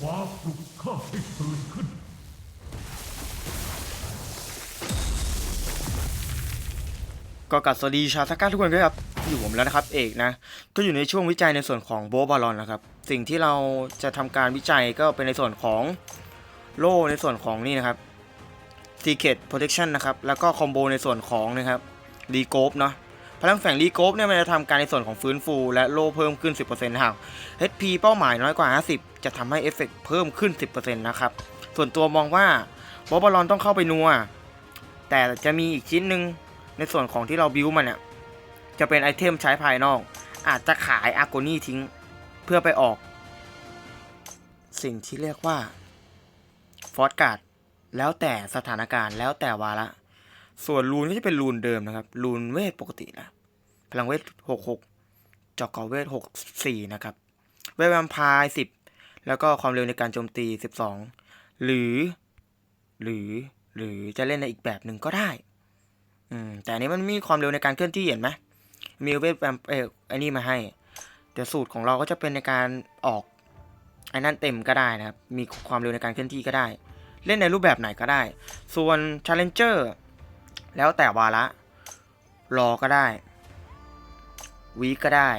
ฟ้าปลุกข้าให้ตื่นขึ้น ก็กลับสวัสดีชาวทักก้าทุกคนด้วยครับ อยู่ผมแล้วนะครับ เอกนะ ก็อยู่ในช่วงวิจัยในส่วนของโบบาลอนนะครับ สิ่งที่เราจะทำการวิจัยก็เป็นในส่วนของโล่ในส่วนของนี่นะครับ Secret Protection นะครับ แล้วก็คอมโบในส่วนของนะครับรีโกฟเนาะ พลังแฝงรีโกฟเนี่ยมันจะทำการในส่วนของฟื้นฟู และโล่เพิ่มขึ้น 10%หาก HP เป้าหมายน้อยกว่า 50 จะทำให้เอฟเฟกต์เพิ่มขึ้น 10%นะครับ ส่วนตัวมองว่าโบบาลอนต้องเข้าไปนัว แต่จะมีอีกชิ้นหนึ่งในส่วนของที่เราบิวมันเนี่ยจะเป็นไอเทมใช้ภายนอก อาจจะขายอาร์โกนี่ทิ้งเพื่อไปออก สิ่งที่เรียกว่าฟอสการ์ดแล้วแต่สถานการณ์แล้วแต่วาระ ส่วนรูนก็จะเป็นรูนเดิมนะครับ รูนเวทปกตินะ พลังเวท66จอกกอเวท64นะครับ เวทแวมไพร์10แล้วก็ความเร็วในการโจมตี12หรือ หรือ หรือจะเล่นในอีกแบบหนึ่งก็ได้ อืม แต่อันนี้มันมีความเร็วในการเคลื่อนที่เห็นไหมมีเวทแวมเออไอ้นี่มาให้ แต่สูตรของเราก็จะเป็นในการออกไอ้นั่นเต็มก็ได้นะครับ มีความเร็วในการเคลื่อนที่ก็ได้ เล่นในรูปแบบไหนก็ได้ ส่วน Challenger แล้วแต่วาระรอก็ได้วีก็ได้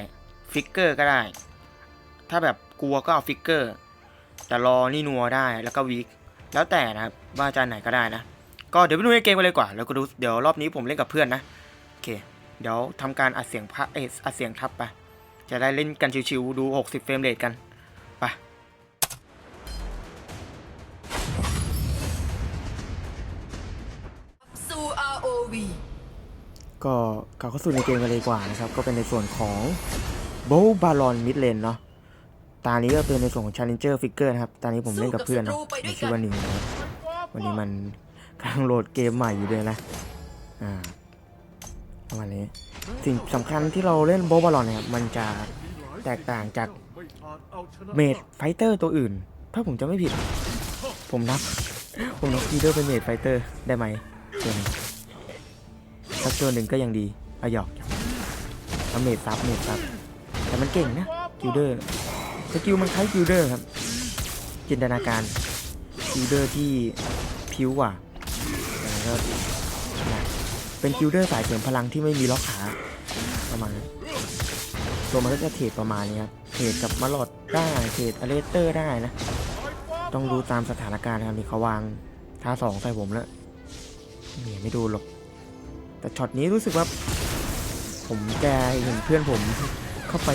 ฟิกเกอร์ก็ได้ ถ้าแบบกลัวก็เอาฟิกเกอร์ แต่รอนี่นัวได้แล้วก็วีคแล้วแต่นะครับว่าจะไหนก็ได้นะ ก็เดี๋ยวไปดูในเกมกันเลยกว่า แล้วก็ดูเดี๋ยวรอบนี้ผมเล่นกับเพื่อนนะโอเค เดี๋ยวทำการอัดเสียงพระเอยอัดเสียงทับไปจะได้เล่นกันชิวๆดู 60 เฟรมเรทกัน ก็กลับเข้าสู่ในเกมกันเลยดีกว่านะครับ ก็เป็นในส่วนของโบบาลอนมิดเลนเนาะตานี้ก็เป็นในส่วนของ Challenger Figure นะครับ ตอนนี้ผมเล่นกับเพื่อนเนาะในชื่อว่านิวนะครับวันนี้มันกำลังโหลดเกมใหม่อยู่เลยนะ อ่าประมาณนี้ สิ่งสำคัญที่เราเล่นโบบาลอนเนี่ยครับมันจะแตกต่างจากเมดไฟเตอร์ตัวอื่น ถ้าผมจะไม่ผิด ผมนับ ผมนับกีเดอร์เป็นเมดไฟเตอร์ได้ไหมเดี๋ยวนะสัก ตัวหนึ่งก็ยังดีอะหยอกเอาเมดซับเมดซับแต่มันเก่งนะกิลเดอร์สกิลมันคล้ายกิลเดอร์ครับ จินตนาการกิลเดอร์ที่ผิวกว่าแต่ก็นะเป็นกิลเดอร์สายเสริมพลังที่ไม่มีล็อกขาประมาณตัวมันก็จะเทรดประมาณนี้ครับเทรดกับมาลอดได้เทรดอเลสเตอร์ได้นะ ต้องดูตามสถานการณ์นะครับนี่เขาวางท่าสองใส่ผมแล้วเนี่ยไม่ดูหรอก แต่ช็อตนี้รู้สึกว่า ผมแกเห็นเพื่อนผมเข้าไป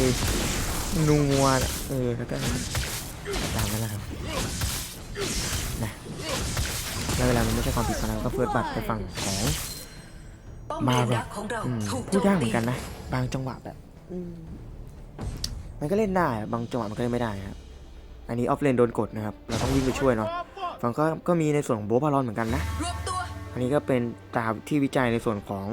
นัวเออแล้วก็ตามนั้นแหละครับนะแล้วเวลามันไม่ใช่ความผิดของเราก็เฟิร์สบัตไปฝั่งของมาเลนแบดับกของเราอืมถูกพูดยากเหมือนกันนะ บางจังหวะแบบมันก็เล่นได้บางจังหวะมันก็เล่นไม่ได้ครับอันนี้ออฟเลนโดนกดนะครับ เราต้องวิ่งไปช่วยเนาะฝั่งก็ก็มีในส่วนของโบบารอนเหมือนกันนะ อันนี้ก็เป็นตามที่วิจัยในส่วนของ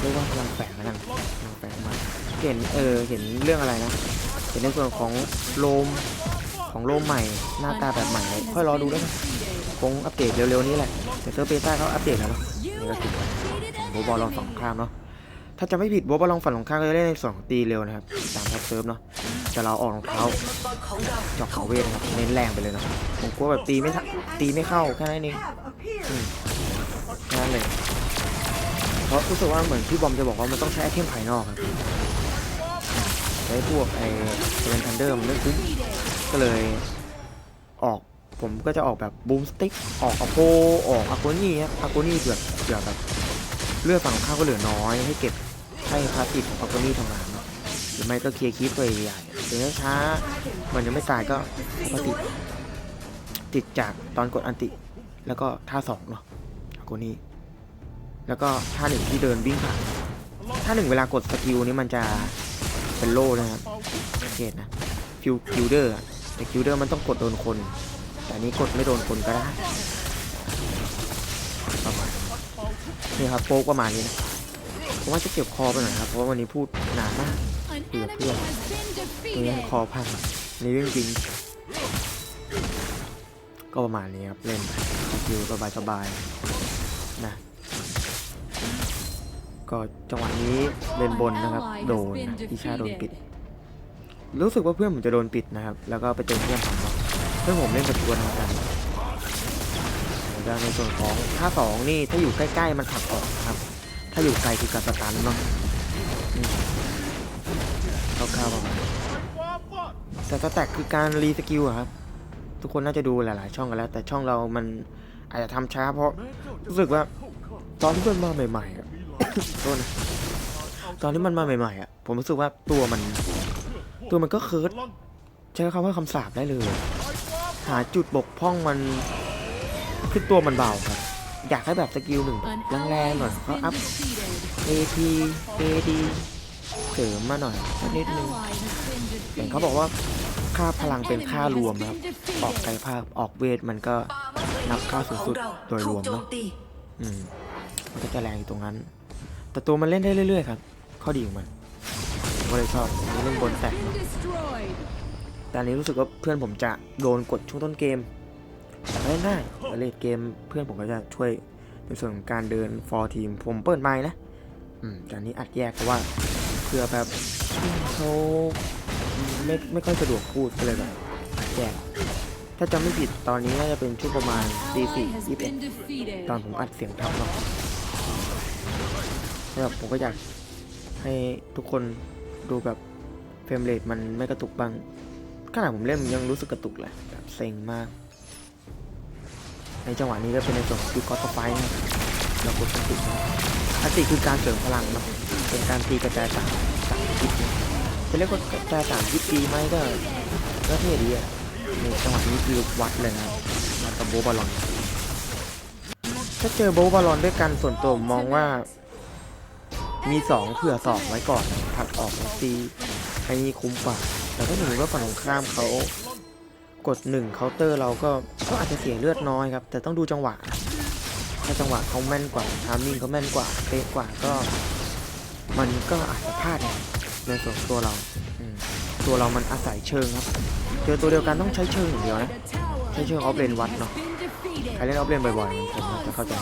เรียกว่าพลังแฝงนะพลังแฝงมาเห็นเออเห็นเรื่องอะไรนะเห็นในส่วนของโลมของโลมใหม่หน้าตาแบบใหม่เลยค่อยรอดูแล้วกันคงอัปเดตเร็วๆนี้แหละแต่เซอร์เปต้าเขาอัปเดตแล้วเนาะนี่ก็คือโบบอลลองฝั่งข้ามเนาะถ้าจะไม่ผิดโบบอลลองฝั่งของข้ามก็จะเล่นในส่วนของตีเร็วนะครับตามท็อปเซิร์ฟเนาะ จะเราออกรองเท้าเลนมังกรขาจอกเขาเวทนะครับเน้นแรงไปเลยนะผมกลัวแบบตีไม่ตีไม่เข้าแค่นั้นเองแค่นั้นเลยเพราะรู้สึกว่าเหมือนพี่บอมจะบอกว่ามันต้องใช้ไอเทมภายนอกครับใช้พวกไอเซเวนทันเดอร์มันไม่คุ้มก็เลยออกผมก็จะออกแบบบูมสติ๊กออกอโปออกอาโกนี่ครับอาโกนี่เผื่อเผื่อแบบเลือดฝั่งข้าก็เหลือน้อยให้เก็บให้พาสติฟของอาโกนี่ทำงาน หรือไม่ก็เคลียร์คีปตัวใหญ่ๆถึงช้า มันยังไม่ตายก็ปกติติดจากตอนกดอันติ แล้วก็ท่าสองเนาะอาโกนี่แล้วก็ท่าหนึ่งที่เดินวิ่งผ่านท่าหนึ่งเวลากดสกิลนี้มันจะเป็นโล่นะครับสังเกตนะฟิวคิวเดอร์แต่คิวเดอร์มันต้องกดโดนคน แต่นนี้กดไม่โดนคนก็ได้ประมาณนี่ครับโป๊กประมาณนี้นะผมว่าจะเก็บคอไปหน่อยครับ เพราะว่าวันนี้พูดนานมาก An Iya, enemy iya. has been นี่ defeated. คอพังนี่เรื่องจริง ก็ประมาณนี้ครับ เล่นไปคิวสบายสบายๆนะ ก็จังหวะนี้เล่นบนนะครับ โดนนะพิชาโดนปิด รู้สึกว่าเพื่อนผมจะโดนปิดนะครับ แล้วก็ไปเจอเพื่อนผมเนาะเพื่อนผมเล่นประตูทางกันแล้วในส่วนของท่าสองนี่ถ้าอยู่ใกล้ๆมันผลักออกนะครับ ถ้าอยู่ไกลคือการสตันเนาะอืม คร่าวๆประมาณนี้แต่สแต็กคือการรีสกิลอะครับ ทุกคนน่าจะดูหลายๆ ช่องกันแล้ว แต่ช่องเรามันอาจจะทำช้าเพราะรู้สึกว่า ตอนที่มันมาใหม่ๆอะโทษนะตอนที่มันมาใหม่ๆอะผมรู้สึกว่าตัวมัน ตัวมันก็เคิร์ดใช้คำว่าคำสาปได้เลย หาจุดบกพร่องมันคือตัวมันเบาครับ อยากให้แบบสกิลหนึ่งแรงๆหน่อย has เขา been อัพ AP AD เสริมมาหน่อยสักนิดนึงเห็นเขาบอกว่าค่าพลังเป็นค่ารวมนะครับ ออกกายภาพออกเวทมันก็นับค่าสูงสุดโดยรวมเนอะอืมมันก็จะแรงอยู่ตรงนั้น แต่ตัวมันเล่นได้เรื่อยๆครับ ข้อดีของมันก็เลยชอบเล่นบนแตกเนอะแต่อันนี้รู้สึกว่าเพื่อนผมจะโดนกดช่วงต้นเกมแต่เล่นได้เลดเกมเพื่อนผมก็จะช่วยในส่วนของการเดินฟอร์ทีมผมเปิดไม้นะ อืมแต่อันนี้อัดแยกเพราะว่า เพื่อแบบเขาไม่ไม่ค่อยสะดวกพูดก็เลยแบบแยกถ้าจำไม่ผิดตอนนี้น่าจะเป็นช่วงประมาณตีสี่ยี่สิบเอ็ดตอนผมอัดเสียงทับเนาะแบบผมก็อยากให้ทุกคนดูแบบเฟรมเรทมันไม่กระตุกบ้างขนาดผมเล่นยังรู้สึกกระตุกเลยแบบเซ็งมาก ในจังหวะนี้ก็เป็นในส่วนของคิวคอสไฟนะ เรากดสติสติคือการเสริมพลังเนาะเป็นการตีกระจายสามสามทิศจะเรียกว่ากระจายสามทิศดีไหมก็ก็เท่ดีอะในจังหวะนี้คือวัดเลยนะครัวัดกับโบบอลลอน ถ้าเจอโบบอลลอนด้วยกันส่วนตัวมองว่า มีสองเผื่อสองไว้ก่อนผลักออกแล้วตีให้คุ้มกว่า แต่ถ้าสมมติว่าฝั่งตรงข้ามเขากดหนึ่งเคาน์เตอร์เราก็ก็อาจจะเสียเลือดน้อยครับ แต่ต้องดูจังหวะ ถ้าจังหวะเขาแม่นกว่าทามมิ่งเขาแม่นกว่าเป๊ะกว่าก็ มันก็อาจจะพลาดไงในส่วนตัวเราตัวเรามันอาศัยเชิงครับเจอตัวเดียวกันต้องใช้เชิงอย่างเดียวนะใช้เชิงออฟเลนวัดเนาะใครเล่นออฟเลนบ่อยๆผมจะเข้าใจ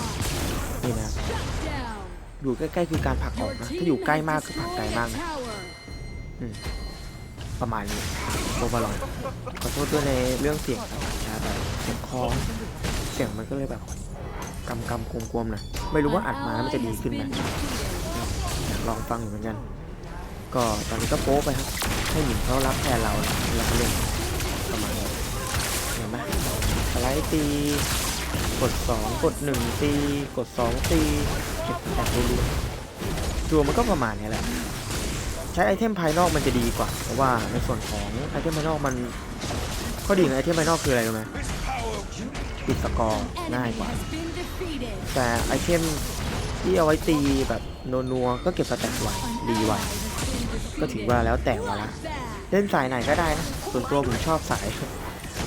นี่นะอยู่ใกล้ๆคือการผลักออกนะถ้าอยู่ใกล้มากคือผลักไกลมากนะประมาณนี้โบบอลอนขอโทษด้วยในเรื่องเสียงครับช้าแบบเสียงคอเสียงมันก็เลยแบบ กำกำกวมๆหนะไม่รู้ว่าอัดมาแล้วมันจะดีขึ้นไหมอยากลองฟังอยู่เหมือนกัน ก็ตอนนี้ก็โป๊ไปครับ ให้หมิงเขารับแทนเราแล้วก็เล่นประมาณนี้เห็นไหมสไลด์ตีกด 2 กด 1 ตี กด 2 ตีเก็บแตกเรื่อยๆตัวมันก็ประมาณนี้แหละ ใช้ไอเทมภายนอกมันจะดีกว่า เพราะว่าในส่วนของไอเทมภายนอกมันข้อดีของไอเทมภายนอกคืออะไรรู้ไหม ปิดสกอร์ An ง่าย enemy กว่า has been defeated. แต่ไอเทมที่เอาไว้ตีแบบนัวๆก็เก็บสแต็กไว An ดีไว ally has been ก็ถือ defeated. ว่าแล้วแต่วาระ Bad. เล่นสายไหนก็ได้นะส่วนตัวผมชอบสาย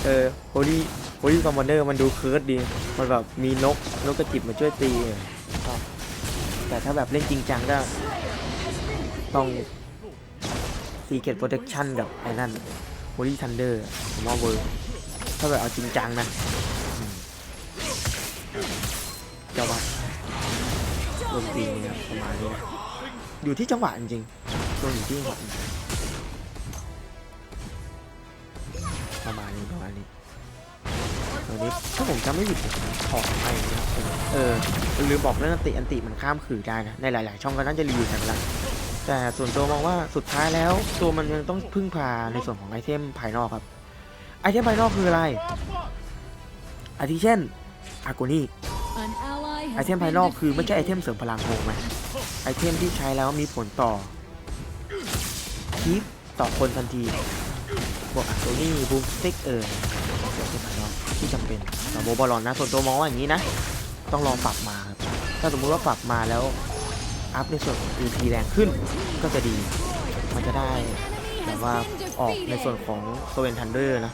เออโฮลี่โฮลี่คอมมานเดอร์มันดูเคิร์ดดี มันแบบมีนกนกกระจิบมาช่วยตีชอบแต่ถ้าแบบเล่นจริงจังก็ต้องซีเกตโปรเทคชั่นกับไอ้นั่นโฮลี่ทันเดอร์ผมว่าเวิร์กถ้าแบบเอาจริงจังนะ อืมจะวัดดนตีนี่ยประมาณนี้นะอยู่ที่จังหวะจริงๆตัวอยู่ที่จังหวะจริงๆประมาณนี้ประมาณนี้ตอนนี้ถ้าผมจำไม่ผิดผมถอดไปนะครับเออลืมบอกเรื่องอันติอันติมันข้ามขื่อได้นะในหลาย ๆ ช่องก็น่าจะรีวิวกันแล้วแต่ส่วนตัวมองว่าสุดท้ายแล้ว ตัวมันยังต้องพึ่งพาในส่วนของไอเทมภายนอกครับ ไอเทมภายนอกคืออะไรอาทิเช่น อากูนี่ An ally ไอ has เทม been ภายนอกคือไม่ใช่ไอเทม defeated. เสริมพลังงงไหมไอเทมที่ใช้แล้วมีผลต่อคีปต่อคนทันทีพวกอัตโตนี่บูมสติ๊กเออไอเทมภายนอกที่จำเป็นแต่โบบอลลอนนะส่วนตัวมองว่าอย่างนี้นะ ต้องลองปรับมาครับถ้าสมมุติว่าปรับมาแล้วอัพในส่วนของ EP แรงขึ้นก็จะดี มันจะได้แบบว่าออกในส่วนของโซเวนทันเดอร์นะ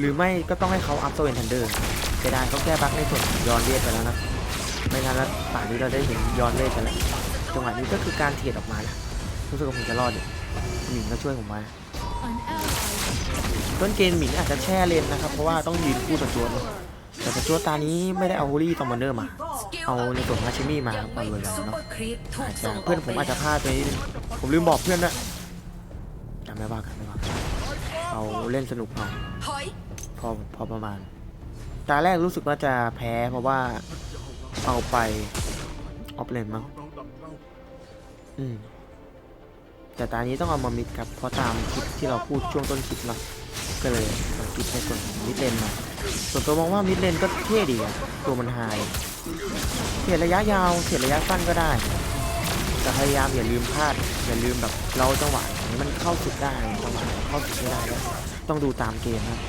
หรือไม่ก็ต้องให้เขาอัพโซเวนทันเดอร์จะได้เขาแก้บั๊กในส่วนยอนเวทไปแล้วนะ ไม่งั้นแล้วป่านนี้เราได้เห็นย้อนเวทกันแล้วจังหวะนี้ก็คือการเทรดออกมานะรู้สึกว่าผมจะรอดอยู่หมิงก็ช่วยผมมาต้นเกมหมิงอาจจะแช่เลนนะครับ เพราะว่าต้องยืนคู่กับจวนแต่กับจวนตานี้ไม่ได้เอาฮูลี่ตอมมอนเดอร์มา เอาในส่วนองฮาชิมี่มาครับเอาเลยแล้วเนาะอาจจะเพื่อนผมอาจจะพลาดไปนิดนึงผมลืมบอกเพื่อนด้วยจำไม่ว่ากันไม่ว่ากันเอาเล่นสนุกเอา พอพอประมาณ ตาแรกรู้สึกว่าจะแพ้เพราะว่าเอาไปออฟเลนมั้งอืมแต่ตานี้ต้องเอามามิดครับ เพราะตามคลิปที่เราพูดช่วงต้นคลิปเนาะก็เลยมาคิดในส่วนของมิดเลนมาส่วนตัวมองว่ามิดเลนก็เท่ดีอะตัวมันไฮเทียดระยะยาวเทียดระยะสั้นก็ได้แต่พยายามอย่าลืมพลาดอย่าลืมแบบเราจังหวะไหนมันเข้าสุดได้จังหวะไหนเข้าสุดไม่ได้ ต้องดูตามเกมนะ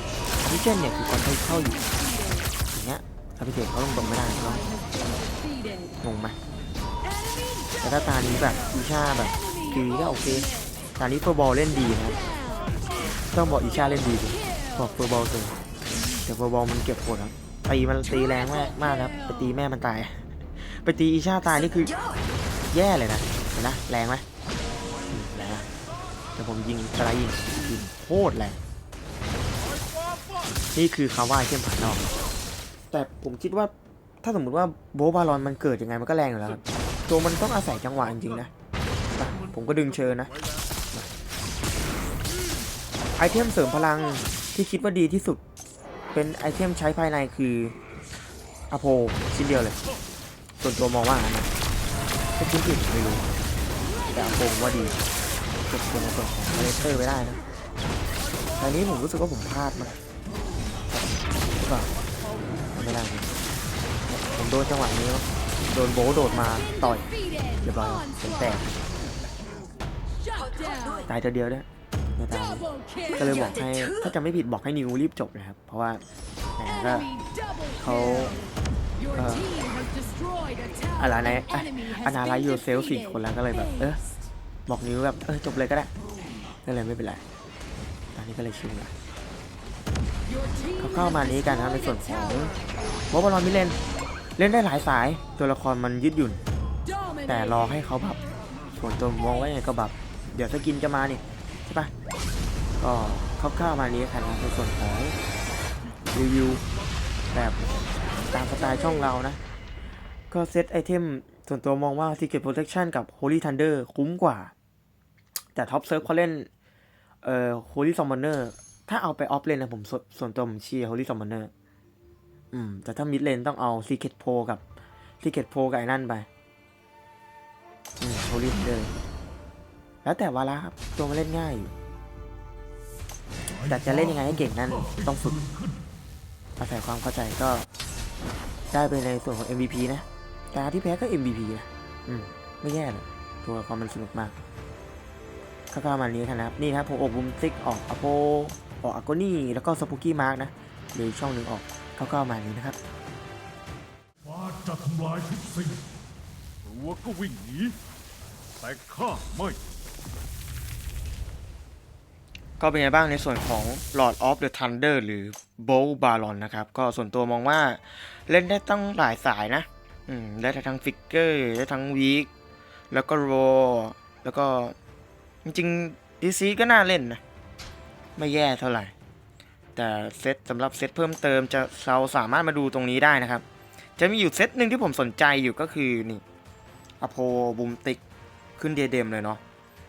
มิเช่นเนี่ยคือคนที่เข้าอยู่อย่างเงี้ยถ้าพิเศษเขาลงตรงไม่ได้เนาะงงไหมแต่ถ้าตานี้แบบอีชาแบบดีก็โอเคตานี้เฟอร์บอลเล่นดีนะต้องบอกอีชาเล่นดีดิบอกเฟอร์บอลเลยแต่เฟอร์บอลมันเก็บกดครับตีมันตีแรงมากมากครับไปตีแม่มันตาย ไปตีอีชาตายนี่คือแย่เลยนะเห็นนะแรงไหมแรงแต่ผมยิงสไลด์ยิงยิงโคตรแรง นี่คือคำว่าไอเทมผ่านนอก แต่ผมคิดว่าถ้าสมมติว่าโบบาลอนมันเกิดยังไงมันก็แรงอยู่แล้วครับตัวมันต้องอาศัยจังหวะจริงๆนะผมก็ดึงเชิญนะ ไอเทมเสริมพลังที่คิดว่าดีที่สุด เป็นไอเทมใช้ภายในคืออโพชิ้นเดียวเลย ส่วนตัวมองว่างั้นะถ้าชิ้นอื่นไม่รู้แต่อโพว่าดีเก็บตัวในส่วนของเลเตอร์ไว้ได้นะแต่อันนี้ผมรู้สึกว่าผมพลาดมา ปล่าไม่ได้เลยผมโดนจังหวะนี้มั้งโดนโบทโดดมาต่อย Defeated. เรียบร้อยผมแตก Shut down. ตายตัวเดียวด้วยในตายนี้ Double kill. ก็เลยบอกให้ถ้าจะไม่ผิดบอกให้นิวรีบจบนะครับ เพราะว่าแหมก็ Enemy double เขา kill. Your เอ่อ team has destroyed a tower. อะไรนะ An enemy has อนาไล been ยูเซลสี่ defeated. คนแล้วก็เลยแบบ เออบอกนิวแบบเออจบเลยก็ได้ก็เลยไม่เป็นไร ตอนนี้ก็เลยชิวละ Your team เขาเข้ามานี้กันนะในส่วนของ a tower. โบอลมิเลนเล่นได้หลายสายตัวละครมันยืดหยุ่น แต่รอให้เขาแบบส่วนตัวมองไว่ายังไงก็แบบเดี๋ยวสกินจะมานี่ใช่ปะก็คร่าวๆมานี้ครับในส่วนของรีวิวแบบตามสไตล์ช่องเรานะ ก็เซตไอเทมส่วนตัวมองว่า Secret Protection กับ Holy Thunder คุ้มกว่า แต่ท็อปเซิร์ฟเขาเล่น เอ่อ Holy Summoner ถ้าเอาไปออฟเลนนะผมส,ส่วนตัวผมเชียร์ Holy Summoner อืม แต่ถ้ามิดเลนต้องเอา Secret Pro กับ Secret Pro กับไอ้นั่นไป อืม Holy Thunder แล้วแต่วาระครับ ตัวมันเล่นง่ายอยู่ แต่จะเล่นยังไงให้เก่งนั่นต้องฝึก อาศัยความเข้าใจก็ ได้ไปในส่วนของ MVP นะ แต่ที่แพ้ก็ MVP นะอืม ไม่แย่เลยตัวละครมันสนุกมากข้าวมานี้ครับ นี่ครับผมอบบุมซิกออกอโป ออกอากนี่แล้วก็สปุกี้มาร์กนะหรือช่องหนึ่งออกข้าวๆมานี้นะครับฟ้าจะทำลายทุกสิ่งรั้วก็วิ่งหนีแต่ข้าไม่ ก็เป็นไงบ้างในส่วนของ Lord of the Thunder หรือ Bow Baron นะครับ ก็ส่วนตัวมองว่าเล่นได้ตั้งหลายสายนะอืมได้ทั้งฟิกเกอร์ได้ทั้งวีคแล้วก็โรแล้วก็จริงๆ DC ก็น่าเล่นนะ ไม่แย่เท่าไหร่ แต่เซตสำหรับเซตเพิ่มเติมจะเราสามารถมาดูตรงนี้ได้นะครับ จะมีอยู่เซตหนึ่งที่ผมสนใจอยู่ก็คือนี่อโพบูมติกขึ้นเดเดมเลยเนาะ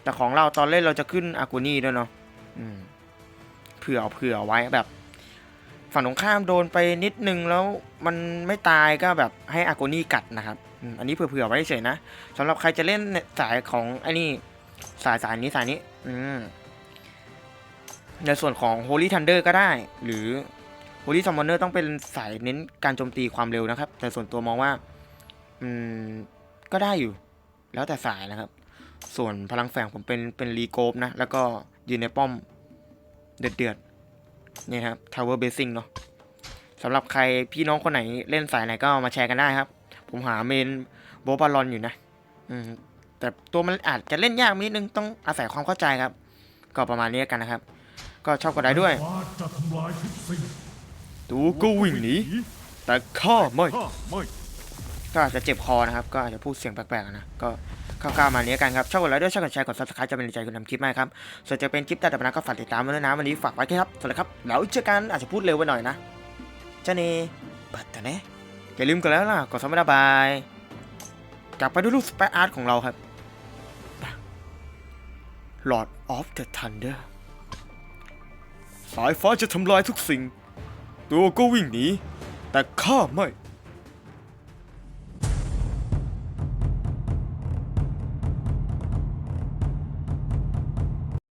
แต่ของเราตอนเล่นเราจะขึ้นอากูนี่ด้วยเนาะเผื่อเผื่อไว้แบบ ฝั่งตรงข้ามโดนไปนิดนึงแล้วมันไม่ตายก็แบบให้อากูนี่กัดนะครับอันนี้เผื่อๆไว้เฉยนะสำหรับใครจะเล่นสายของไอ้นี่สายสายนี้สายนี้ อืม ในส่วนของ Holy Thunder ก็ได้ หรือ Holy Summoner ต้องเป็นสายเน้นการโจมตีความเร็วนะครับ แต่ส่วนตัวมองว่าอืมก็ได้อยู่ แล้วแต่สายนะครับ ส่วนพลังแฝงผมเป็นเป็นรีโกฟนะ แล้วก็ยืนในป้อมเดือดเดือดๆนี่ครับ Tower Basing เนาะสำหรับใครพี่น้องคนไหนเล่นสายไหนก็มาแชร์กันได้ครับ ผมหาเมนโบบาลอนอยู่นะอืมแต่ตัวมันอาจจะเล่นยากนิดนึงต้องอาศัยความเข้าใจครับ ก็ประมาณนี้กันนะครับ ก็ชอบกดไลค์ด้วยฟ้าจะทำลายทุกสิ่งตูก็วิ่งหนี แต่ข้าไม่ข้าไม่ก็อาจจะเจ็บคอนะครับ ก็อาจจะพูดเสียงแปลกๆนะ ก็คร่าวๆมานี้กันครับ ชอบกดไลค์ด้วยชอบกดแชร์ กด subscribe จะเป็นกำลังใจคุณทำคลิปใหม่ครับ ส่วนจะเป็นคลิปแต่ละปัญหาก็ฝากติดตามมาด้วยนะ วันนี้ฝากไว้แค่ครับ สวัสดีครับ แล้วเจอกันอาจจะพูดเร็วไปหน่อยนะเจ้าเนบัตรเนะอย่าลืมกดแล้วล่ะ กดซับไม่ได้บายกลับไปดูรูปสเปซอาร์ตของเราครับ Lord of the Thunder สายฟ้าจะทำลายทุกสิ่ง ตัวก็วิ่งหนี แต่ข้าไม่